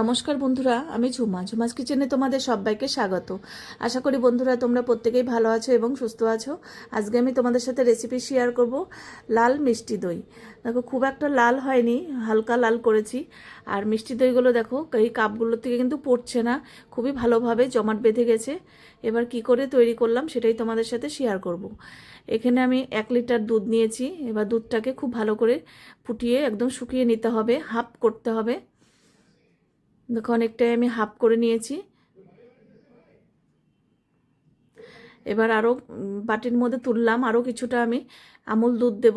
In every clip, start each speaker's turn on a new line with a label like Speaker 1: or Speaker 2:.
Speaker 1: নমস্কার বন্ধুরা, আমি ঝুমা। ঝুমাস কিচেনে তোমাদের সবাইকে স্বাগত। আশা করি বন্ধুরা তোমরা প্রত্যেকেই ভালো আছো এবং সুস্থ আছো। আজকে আমি তোমাদের সাথে রেসিপি শেয়ার করব লাল মিষ্টি দই। দেখো, খুব একটা লাল হয়নি, হালকা লাল করেছি। আর মিষ্টি দইগুলো দেখো, এই কাপগুলোর থেকে কিন্তু পড়ছে না, খুবই ভালোভাবে জমাট বেঁধে গেছে। এবার কি করে তৈরি করলাম সেটাই তোমাদের সাথে শেয়ার করব। এখানে আমি এক লিটার দুধ নিয়েছি। এবার দুধটাকে খুব ভালো করে ফুটিয়ে একদম শুকিয়ে নিতে হবে, হাফ করতে হবে। দেখো, অনেকটাই আমি হাফ করে নিয়েছি। এবার আরও বাটির মধ্যে তুললাম আরও কিছুটা আমি আমুল দুধ দেব।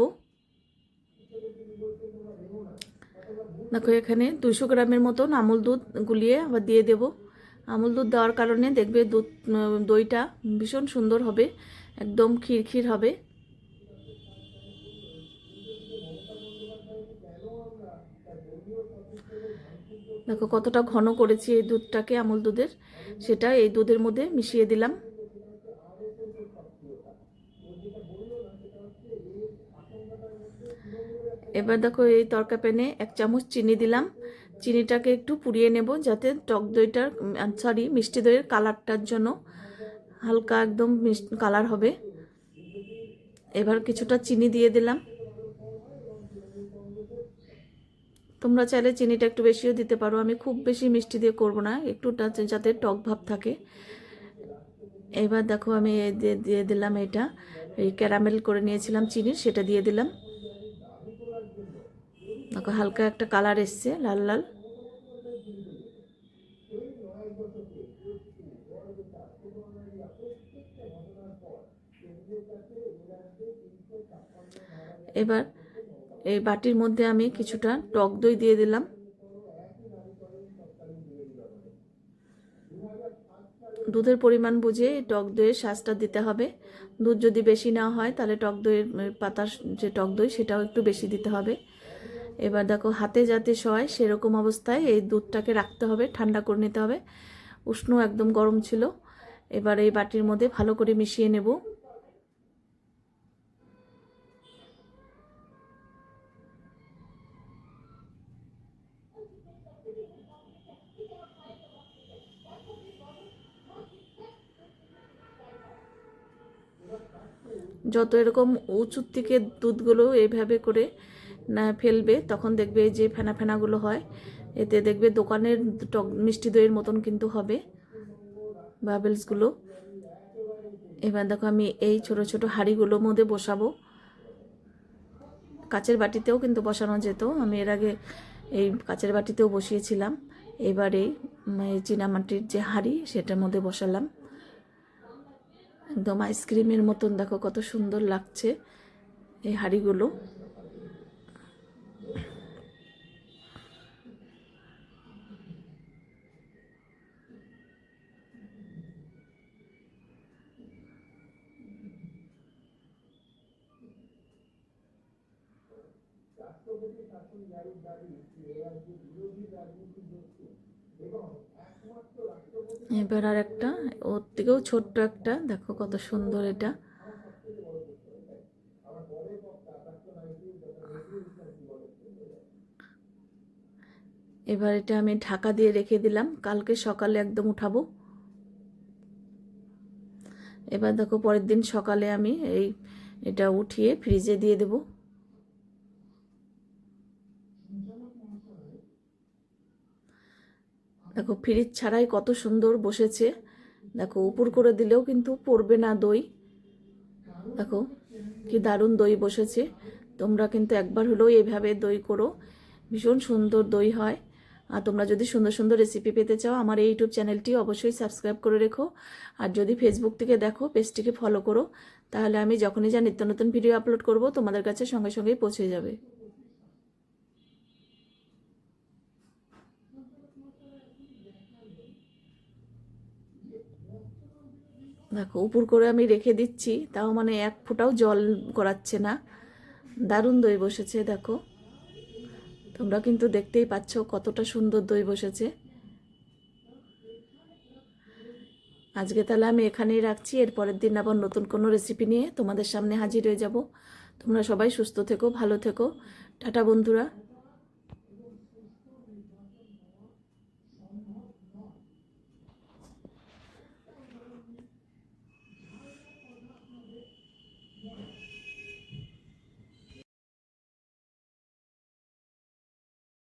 Speaker 1: দেখো, এখানে দুশো গ্রামের মতন আমুল দুধ গুলিয়ে আবার দিয়ে দেব। আমুল দুধ দেওয়ার কারণে দেখবে দুধ দইটা ভীষণ সুন্দর হবে, একদম ক্ষীর হবে। দেখো কতটা ঘন করেছি এই দুধটাকে, আমুল দুধের। সেটা এই দুধের মধ্যে মিশিয়ে দিলাম। এবার দেখো এই তরকা প্যানে এক চামচ চিনি দিলাম। চিনিটাকে একটু পুড়িয়ে নেব যাতে টক দইটার সরি মিষ্টি দইয়ের কালারটার জন্য হালকা একদম কালার হবে। এবার কিছুটা চিনি দিয়ে দিলাম। তোমরা চাইলে চিনিটা একটু বেশিও দিতে পারো। আমি খুব বেশি মিষ্টি দিয়ে করব না, একটু যাতে টক ভাব থাকে। এবার দেখো আমি দিয়ে দিলাম এটা। এই ক্যারামেল করে নিয়েছিলাম চিনির সেটা দিয়ে দিলাম। দেখো হালকা একটা কালার এসছে, লাল লাল। এবার এই বাটির মধ্যে আমি কিছুটা টক দই দিয়ে দিলাম। দুধের পরিমাণ বুঝে টক দইয়ের শ্বাসটা দিতে হবে। দুধ যদি বেশি না হয়, তাহলে টক দইয়ের পাতার যে টক দই, সেটাও একটু বেশি দিতে হবে। এবার দেখো, হাতে যাতে সয়, সেরকম অবস্থায় এই দুধটাকে রাখতে হবে, ঠান্ডা করে নিতে হবে। উষ্ণ একদম গরম ছিল। এবার এই বাটির মধ্যে ভালো করে মিশিয়ে নেব। যত এরকম উঁচুর থেকে দুধগুলো এইভাবে করে ফেলবে, তখন দেখবে যে ফেনা ফেনাগুলো হয়। এতে দেখবে দোকানের টক মিষ্টি দইয়ের মতন কিন্তু হবে বাবেলসগুলো। এবার দেখো আমি এই ছোট ছোট হাঁড়িগুলোর মধ্যে বসাবো। কাচের বাটিতেও কিন্তু বসানো যেত। আমি এর আগে এই কাচের বাটিতেও বসিয়েছিলাম। এবারে চীনামাটির যে হাঁড়ি, সেটার মধ্যে বসালাম। একদম আইসক্রিমের মতন, দেখো কত সুন্দর লাগছে এই হাঁড়িগুলো। এবার আর একটা, ওর থেকেও ছোট্ট একটা, দেখো কত সুন্দর এটা। এবার এটা আমি ঢাকা দিয়ে রেখে দিলাম, কালকে সকালে একদম উঠাবো। এবার দেখো পরের দিন সকালে আমি এই এটা উঠিয়ে ফ্রিজে দিয়ে দেবো। দেখো, ফ্রিজ ছাড়াই কত সুন্দর বসেছে। দেখো, উপর করে দিলেও কিন্তু পড়বে না দই। দেখো, কি দারুণ দই বসেছে। তোমরা কিন্তু একবার হলেও এইভাবে দই করো। ভীষণ সুন্দর দই হয়। আর তোমরা যদি সুন্দর সুন্দর রেসিপি পেতে চাও, আমার এই ইউটিউব চ্যানেলটি অবশ্যই সাবস্ক্রাইব করে রেখো। আর যদি ফেসবুক থেকে দেখো পেজটিকে ফলো করো, তাহলে আমি যখনই যা নিত্য নতুন ভিডিও আপলোড করব, তোমাদের কাছে সঙ্গে সঙ্গেই পৌঁছে যাবে। দেখো, উপর করে আমি রেখে দিচ্ছি, তাও মানে এক ফোঁটাও জল গড়াচ্ছে না। দারুণ দই বসেছে, দেখো। তোমরা কিন্তু দেখতেই পাচ্ছ কতটা সুন্দর দই বসেছে। আজকে তাহলে আমি এখানেই রাখছি এর পরের দিন আবার নতুন কোনো রেসিপি নিয়ে তোমাদের সামনে হাজির হয়ে যাব। তোমরা সবাই সুস্থ থেকো, ভালো থেকো। টাটা বন্ধুরা।